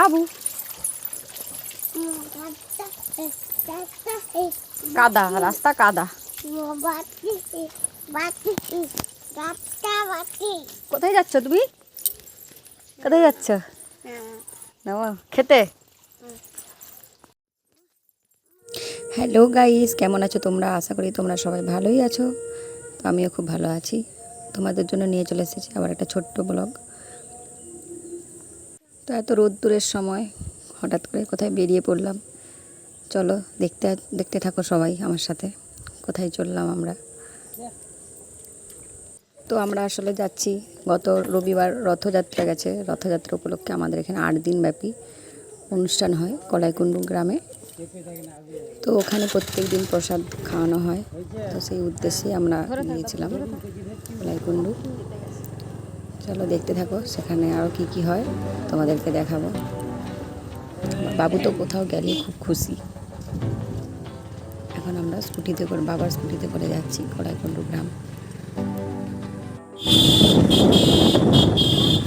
বাবু কাদা রাস্তা কাদা কোথায় যাচ্ছ তুমি? কোথায় যাচ্ছ? খেতে। হ্যালো গাইস কেমন আছো তোমরা? আশা করি তোমরা সবাই ভালোই আছো। তো আমিও খুব ভালো আছি। তোমাদের জন্য নিয়ে চলে এসেছি আবার একটা ছোট্ট ব্লগ। তো এত রোদ্দুরের সময় হঠাৎ করে কোথায় বেরিয়ে পড়লাম। চলো দেখতে দেখতে থাকো সবাই আমার সাথে। কোথায় চললাম আমরা? তো আমরা আসলে যাচ্ছি। গত রবিবার রথযাত্রা গেছে। রথযাত্রা উপলক্ষে আমাদের এখানে আট দিন ব্যাপী অনুষ্ঠান হয় কলাইকুণ্ডু গ্রামে। তো ওখানে প্রত্যেক দিন প্রসাদ খাওয়ানো হয়। তো সেই উদ্দেশ্যে আমরা গিয়েছিলাম কলাইকুণ্ডু। চলো দেখতে থাকো, সেখানে আরও কি কি হয়, তোমাদেরকে দেখাবো। বাবু তো কোথাও গেলে খুব খুশি। এখন আমরা স্কুটিতে করে, বাবার স্কুটিতে করে যাচ্ছি কলাইকুণ্ডু গ্রাম।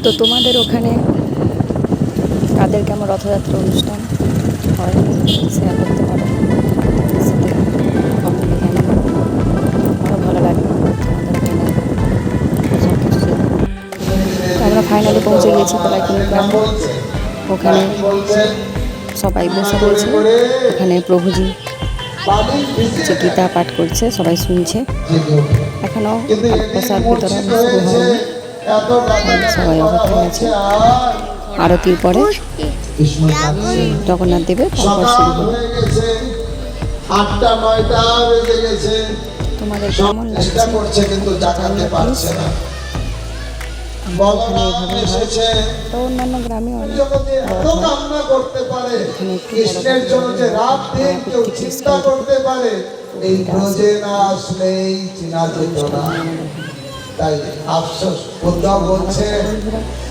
তো তোমাদের ওখানে কাদের কেমন রথযাত্রা অনুষ্ঠান হয় শেয়ার করতে পারো? ফাইনালি পৌঁছে গেছি কলাইকুণ্ডু গ্রাম। ওখানে সবাই বসে রয়েছে ওখানে প্রভুজি যে গীতা পাঠ করছে সবাই শুনছে। এখনও প্রসাদ বিতরণ শুরু হয়নি। সবাই অপেক্ষায় আছে আরতির পরে জগন্নাথ দেবের তারপর শুরু হবে। আটটা নয়টা বেজে গেছে। তোমাদের কেমন লাগছে? কিন্তু জাগাতে পারছে না। এসেছে। তো অন্যান্য গ্রামে অনেক। কামনা করতে পারে। কৃষ্ণের জন্য যে রাত দিন কেউ চিন্তা করতে পারে। এই ব্রজে না আসলেই চিনা যেত না। তাই আফসোস উদ্ধব বলছে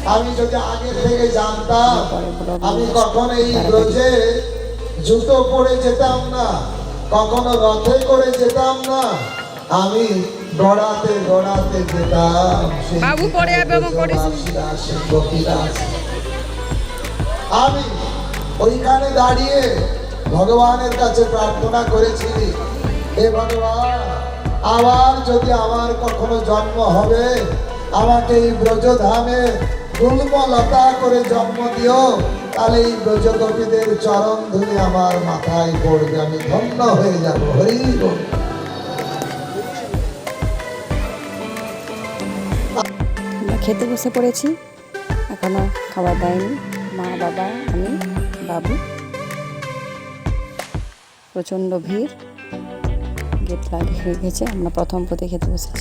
আমি যদি আগে থেকে জানতাম আমি কখন এই ব্রজে জুতো পরে যেতাম না কখনো রথে করে যেতাম না আমি গড়াতে গড়াতে যেতাম বাবু পরে আমি ওইখানে দাঁড়িয়ে ভগবানের কাছে প্রার্থনা করেছি হে ভগবান আবার যদি আমার কখনো জন্ম হবে আমাকে এই ব্রজধামে গুল্মলতা করে জন্ম দিও তাহলে এই ব্রজগোপীদের চরণ ধরে আমার মাথায় পড়বে আমি ধন্য হয়ে যাব। হরি খেতে বসে পড়েছি। এখনও খাবার দেয়নি। মা, বাবা, আমি, বাবু। প্রচণ্ড ভিড়। গেট লাগিয়ে গেছে। আমরা প্রথম পথে খেতে বসেছি।